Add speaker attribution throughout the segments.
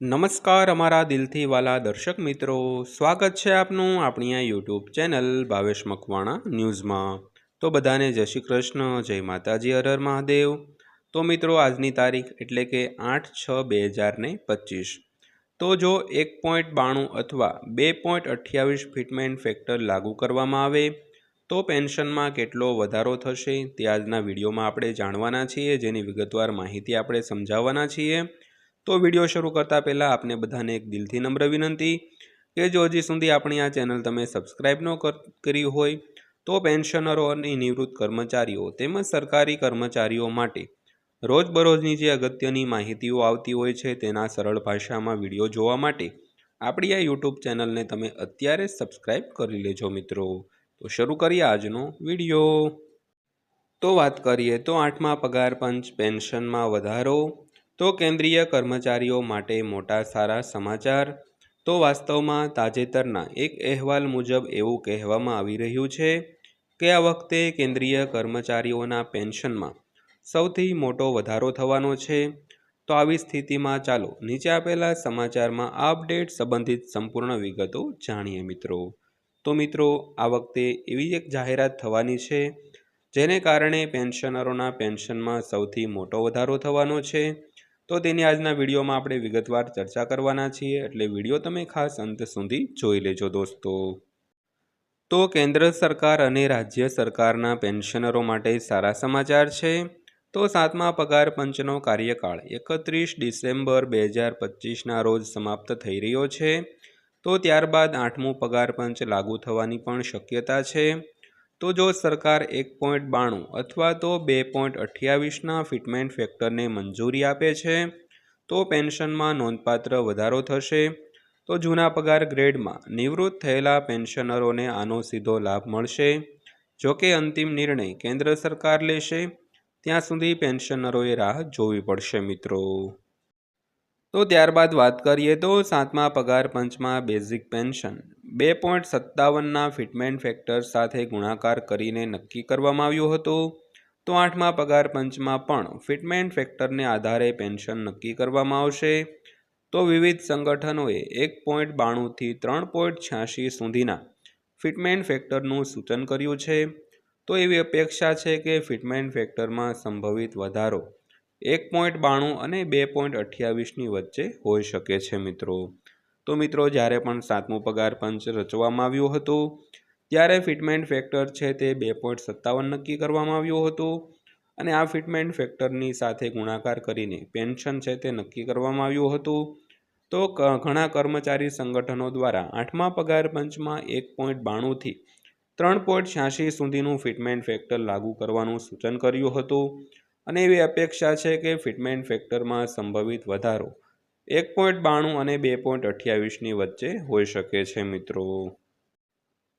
Speaker 1: નમસ્કાર અમારા દિલથી વાલા દર્શક મિત્રો. સ્વાગત છે આપનું આપણી આ યુટ્યુબ ચેનલ ભાવેશ મકવાણા ન્યૂઝમાં. તો બધાને જય શ્રી કૃષ્ણ, જય માતાજી હર મહાદેવ. તો મિત્રો, આજની તારીખ એટલે કે આઠ છ બે હજાર ને પચીસ. તો જો એક પોઈન્ટ બાણું અથવા બે પોઈન્ટ અઠ્યાવીસ ફિટમેન્ટ ફેક્ટર લાગુ કરવામાં આવે, તો પેન્શનમાં કેટલો વધારો થશે તે આજના વિડીયોમાં આપણે જાણવાના છીએ. જેની વિગતવાર માહિતી આપણે સમજાવવાના છીએ. તો વીડિયો શરૂ કરતાં પહેલાં આપને બધાને એક દિલથી નમ્ર વિનંતી કે જો હજી સુધી આપણી આ ચેનલ તમે સબસ્ક્રાઈબ ન કરી હોય, તો પેન્શનરો અને નિવૃત્ત કર્મચારીઓ તેમજ સરકારી કર્મચારીઓ માટે રોજબરોજની જે અગત્યની માહિતીઓ આવતી હોય છે તેના સરળ ભાષામાં વીડિયો જોવા માટે આપણી આ યુટ્યુબ ચેનલને તમે અત્યારે સબસ્ક્રાઈબ કરી લેજો મિત્રો. તો શરૂ કરીએ આજનો વીડિયો. તો વાત કરીએ તો આઠમા પગાર પંચ પેન્શનમાં વધારો. તો કેન્દ્રીય કર્મચારીઓ માટે મોટા સારા સમાચાર. તો વાસ્તવમાં તાજેતરના એક અહેવાલ મુજબ એવું કહેવામાં આવી રહ્યું છે કે આ વખતે કેન્દ્રીય કર્મચારીઓના પેન્શનમાં સૌથી મોટો વધારો થવાનો છે. તો આવી સ્થિતિમાં ચાલો નીચે આપેલા સમાચારમાં આ અપડેટ સંબંધિત સંપૂર્ણ વિગતો જાણીએ મિત્રો. તો મિત્રો, આ વખતે એવી એક જાહેરાત થવાની છે જેને કારણે પેન્શનરોના પેન્શનમાં સૌથી મોટો વધારો થવાનો છે. તો તેની આજના વિડીયોમાં આપણે વિગતવાર ચર્ચા કરવાના છીએ. એટલે વીડિયો તમે ખાસ અંત સુધી જોઈ લેજો દોસ્તો. તો કેન્દ્ર સરકાર અને રાજ્ય સરકારના પેન્શનરો માટે સારા સમાચાર છે. તો સાતમા પગાર પંચનો કાર્યકાળ એકત્રીસ ડિસેમ્બર બે હજાર પચીસના રોજ સમાપ્ત થઈ રહ્યો છે. તો ત્યારબાદ આઠમું પગાર પંચ લાગુ થવાની પણ શક્યતા છે. તો જો સરકાર એક પોઈન્ટ બાણું અથવા તો બે પોઈન્ટ અઠ્યાવીસના ફિટમેન્ટ ફેક્ટરને મંજૂરી આપે છે, તો પેન્શનમાં નોંધપાત્ર વધારો થશે. તો જૂના પગાર ગ્રેડમાં નિવૃત્ત થયેલા પેન્શનરોને આનો સીધો લાભ મળશે. જો કે અંતિમ નિર્ણય કેન્દ્ર સરકાર લેશે. ત્યાં સુધી પેન્શનરોએ રાહ જોવી પડશે મિત્રો. તો ત્યારબાદ વાત કરીએ તો સાતમા પગાર પંચમાં બેઝિક પેન્શન. બે પોઈન્ટ સત્તાવનના ફિટમેન્ટ ફેક્ટર સાથે ગુણાકાર કરીને નક્કી કરવામાં આવ્યું હતું. તો આઠમા પગાર પંચમાં પણ ફિટમેન્ટ ફેક્ટરને આધારે પેન્શન નક્કી કરવામાં આવશે. તો વિવિધ સંગઠનોએ એક પોઈન્ટ બાણુંથી ત્રણ પોઈન્ટ છ્યાસી સુધીના ફિટમેન્ટ ફેક્ટરનું સૂચન કર્યું છે. તો એવી અપેક્ષા છે કે ફિટમેન્ટ ફેક્ટરમાં સંભવિત વધારો એક પોઈન્ટ બાણું અને બે પોઈન્ટ અઠ્યાવીસની વચ્ચે હોઈ શકે છે મિત્રો. તો મિત્રો, જ્યારે પણ સાતમું પગાર પંચ રચવામાં આવ્યું હતું, ત્યારે ફિટમેન્ટ ફેક્ટર છે તે બે પોઈન્ટ સત્તાવન નક્કી કરવામાં આવ્યું હતું અને આ ફિટમેન્ટ ફેક્ટરની સાથે ગુણાકાર કરીને પેન્શન છે તે નક્કી કરવામાં આવ્યું હતું. તો ઘણા કર્મચારી સંગઠનો દ્વારા આઠમા પગાર પંચમાં એક પોઈન્ટ બાણુંથી ત્રણ પોઈન્ટ છ્યાસી સુધીનું ફિટમેન્ટ ફેક્ટર લાગુ કરવાનું સૂચન કર્યું હતું. અને એવી અપેક્ષા છે કે ફિટમેન્ટ ફેક્ટરમાં સંભવિત વધારો એક પોઈન્ટ બાણું અને બે પોઈન્ટ અઠ્યાવીસની વચ્ચે હોઈ શકે છે, મિત્રો.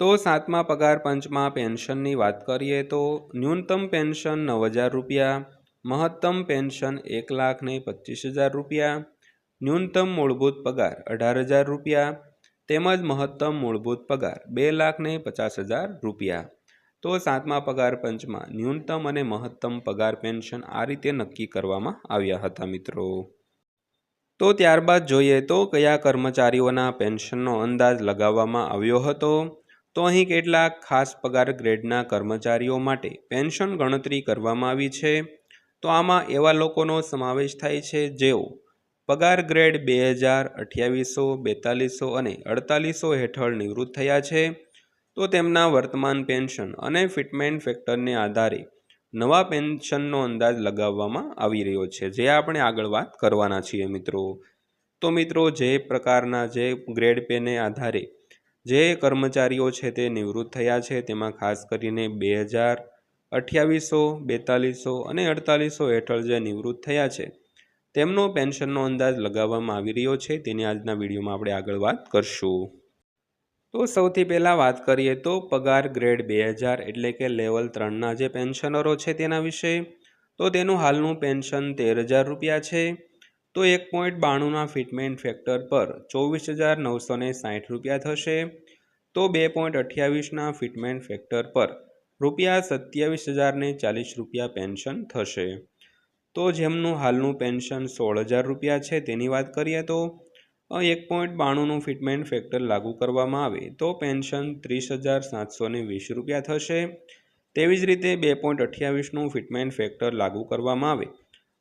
Speaker 1: તો સાતમા પગાર પંચમાં પેન્શનની વાત કરીએ તો ન્યૂનતમ પેન્શન નવ હજાર રૂપિયા, મહત્તમ પેન્શન એક લાખ ને પચીસ હજાર રૂપિયા, ન્યૂનતમ મૂળભૂત પગાર અઢાર હજાર રૂપિયા, તેમજ મહત્તમ મૂળભૂત પગાર બે લાખ ને પચાસ હજાર રૂપિયા. તો સાતમા પગાર પંચમાં ન્યૂનતમ અને મહત્તમ પગાર પેન્શન આ રીતે નક્કી કરવામાં આવ્યા હતા મિત્રો. તો ત્યારબાદ જોઈએ તો કયા કર્મચારીઓના પેન્શનનો અંદાજ લગાવવામાં આવ્યો હતો? તો અહીં કેટલાક ખાસ પગાર ગ્રેડના કર્મચારીઓ માટે પેન્શન ગણતરી કરવામાં આવી છે. તો આમાં એવા લોકોનો સમાવેશ થાય છે જેઓ પગાર ગ્રેડ બે હજાર અઠ્યાવીસો, બેતાલીસો અને અડતાલીસો હેઠળ નિવૃત્ત થયા છે. તો તેમના વર્તમાન પેન્શન અને ફિટમેન્ટ ફેક્ટરને આધારે નવા પેન્શનનો અંદાજ લગાવવામાં આવી રહ્યો છે. જે આપણે આગળ વાત કરવાના છીએ મિત્રો. તો મિત્રો, જે પ્રકારના જે ગ્રેડ પેને આધારે જે કર્મચારીઓ છે તે નિવૃત્ત થયા છે, તેમાં ખાસ કરીને બે હજાર અઠ્યાવીસો, બેતાલીસો અને અડતાલીસો હેઠળ જે નિવૃત્ત થયા છે, તેમનો પેન્શનનો અંદાજ લગાવવામાં આવી રહ્યો છે. તેની આજના વિડીયોમાં આપણે આગળ વાત કરશું. તો સૌથી પહેલાં વાત કરીએ તો પગાર ગ્રેડ બે હજાર એટલે કે લેવલ ત્રણના જે પેન્શનરો છે તેના વિશે. તો તેનું હાલનું પેન્શન તેર હજાર રૂપિયા છે. તો એક પોઈન્ટ બાણુંના ફિટમેન્ટ ફેક્ટર પર ચોવીસ હજાર નવસો ને સાઠ રૂપિયા થશે. તો બે પોઈન્ટ અઠ્યાવીસના ફિટમેન્ટ ફેક્ટર પર રૂપિયા સત્યાવીસ હજારને ચાલીસ રૂપિયા પેન્શન થશે. તો જેમનું હાલનું પેન્શન સોળ હજાર રૂપિયા છે તેની વાત કરીએ તો એક પોઈન્ટ બાણુંનું ફિટમેન્ટ ફેક્ટર લાગુ કરવામાં આવે તો પેન્શન ત્રીસ હજાર સાતસો વીસ રૂપિયા થશે. તેવી જ રીતે બે પોઈન્ટ અઠ્યાવીસનું ફિટમેન્ટ ફેક્ટર લાગુ કરવામાં આવે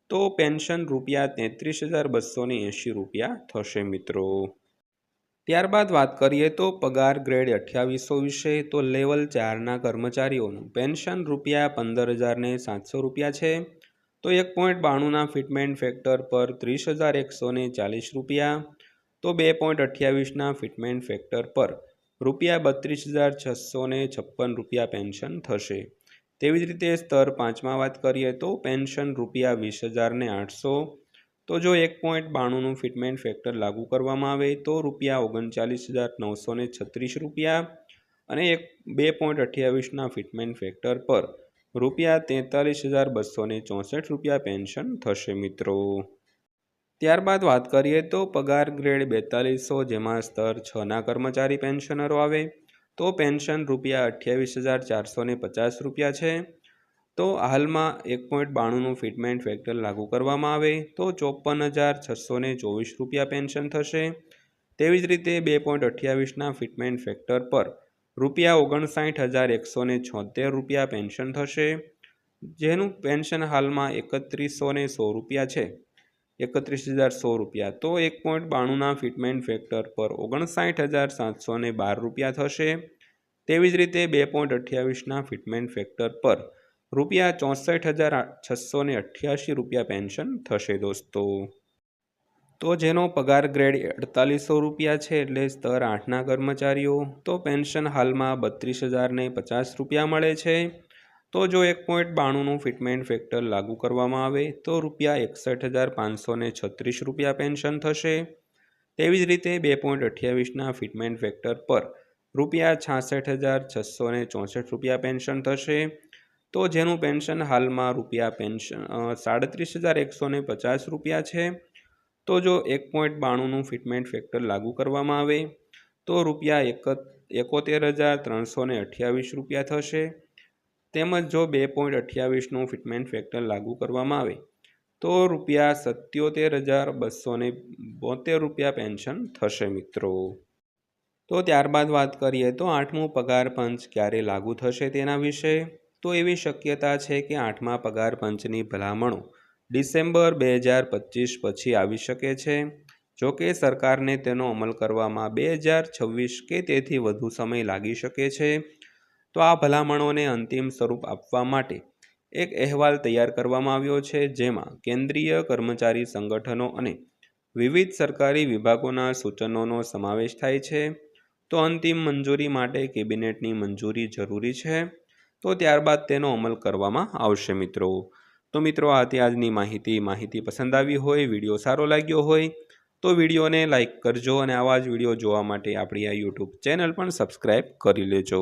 Speaker 1: તો પેન્શન રૂપિયા તેત્રીસ હજાર બસો એંશી રૂપિયા થશે મિત્રો. ત્યારબાદ વાત કરીએ તો પગાર ગ્રેડ અઠ્યાવીસો વિશે તો લેવલ ચારના કર્મચારીઓનું પેન્શન રૂપિયા પંદર હજારને સાતસો રૂપિયા છે. તો એક પોઈન્ટ બાણુંના ફિટમેન્ટ ફેક્ટર પર ત્રીસ હજાર એકસો ને ચાલીસ રૂપિયા તો બે પોઈન્ટ અઠ્યાવીસના ફિટમેન્ટ ફેક્ટર પર રૂપિયા બત્રીસ હજાર છસો ને છપ્પન રૂપિયા પેન્શન થશે. તેવી જ રીતે સ્તર પાંચમાં વાત કરીએ તો પેન્શન રૂપિયા વીસ હજારને આઠસો. તો જો એક પોઈન્ટ બાણુંનું ફિટમેન્ટ ફેક્ટર લાગુ કરવામાં આવે તો રૂપિયા ઓગણચાલીસ હજાર નવસો ને છત્રીસ રૂપિયા અને એક બે પોઈન્ટ અઠ્યાવીસના ફિટમેન્ટ ફેક્ટર પર રૂપિયા તેતાલીસ હજાર બસો ચોસઠ રૂપિયા પેન્શન થશે મિત્રો. ત્યારબાદ વાત કરીએ તો પગાર ગ્રેડ બેતાલીસો, જેમાં સ્તર છના કર્મચારી પેન્શનરો આવે. તો પેન્શન રૂપિયા અઠ્યાવીસ હજાર ચારસો પચાસ રૂપિયા છે. તો હાલમાં એક પોઈન્ટ બાણુંનું ફિટમેન્ટ ફેક્ટર લાગુ કરવામાં આવે. તો ચોપન હજાર છસો ચોવીસ રૂપિયા પેન્શન થશે. તેવી જ રીતે બે પોઈન્ટ અઠ્યાવીસના ફિટમેન્ટ ફેક્ટર પર રૂપિયા ઓગણસાઠ હજાર એકસો ને છોતેર રૂપિયા પેન્શન થશે. જેનું પેન્શન હાલમાં એકત્રીસો ને સો રૂપિયા છે. એકત્રીસ હજાર સો રૂપિયા. તો એક પોઈન્ટ બાણુંના ફિટમેન્ટ ફેક્ટર પર ઓગણસાઠ હજાર સાતસો ને બાર રૂપિયા થશે. તેવી જ રીતે બે પોઈન્ટ અઠ્યાવીસના ફિટમેન્ટ ફેક્ટર પર રૂપિયા ચોસઠ હજાર છસો ને અઠ્યાસી રૂપિયા પેન્શન થશે દોસ્તો. તો જેનો પગાર ગ્રેડ અડતાલીસો રૂપિયા છે એટલે સ્તર આઠના કર્મચારીઓ, તો પેન્શન હાલમાં બત્રીસ હજારને પચાસ રૂપિયા મળે છે. તો જો એક પોઈન્ટ બાણુંનું ફિટમેન્ટ ફેક્ટર લાગુ કરવામાં આવે, તો રૂપિયા એકસઠ હજાર પાંચસો ને છત્રીસ રૂપિયા પેન્શન થશે. તેવી જ રીતે બે પોઈન્ટ અઠ્યાવીસના ફિટમેન્ટ ફેક્ટર પર રૂપિયા છાસઠ હજાર છસો ચોસઠ રૂપિયા પેન્શન થશે. તો જેનું પેન્શન હાલમાં રૂપિયા પેન્શન સાડત્રીસ હજાર એકસો પચાસ રૂપિયા છે. તો જો એક પોઈન્ટ બાણુંનું ફિટમેન્ટ ફેક્ટર લાગુ કરવામાં આવે, તો રૂપિયા એક, એકોતેર હજાર ત્રણસો અઠ્યાવીસ રૂપિયા થશે. તેમજ જો બે પોઈન્ટ અઠ્યાવીસનું ફિટમેન્ટ ફેક્ટર લાગુ કરવામાં આવે, તો રૂપિયા સત્યોતેર હજાર બસો ને બોતેર રૂપિયા પેન્શન થશે મિત્રો. તો ત્યારબાદ વાત કરીએ તો આઠમું પગાર પંચ ક્યારે લાગુ થશે તેના વિશે? તો એવી શક્યતા છે કે આઠમા પગાર પંચની ભલામણો ડિસેમ્બર બે હજાર પચીસ પછી આવી શકે છે. જો કે સરકારને તેનો અમલ કરવામાં બે હજાર છવ્વીસ કે તેથી વધુ સમય લાગી શકે છે. તો આ ભલામણોને અંતિમ સ્વરૂપ આપવા માટે એક અહેવાલ તૈયાર કરવામાં આવ્યો છે, જેમાં કેન્દ્રીય કર્મચારી સંગઠનો અને વિવિધ સરકારી વિભાગોના સૂચનોનો સમાવેશ થાય છે. તો અંતિમ મંજૂરી માટે કેબિનેટની મંજૂરી જરૂરી છે. તો ત્યારબાદ તેનો અમલ કરવામાં આવશે મિત્રો. તો મિત્રો, આથી આજની માહિતી માહિતી પસંદ આવી હોય, વીડિયો સારો લાગ્યો હોય, તો વિડીયોને લાઇક કરજો અને આવા જ વીડિયો જોવા માટે આપણી આ યુટ્યુબ ચેનલ પણ સબસ્ક્રાઈબ કરી લેજો.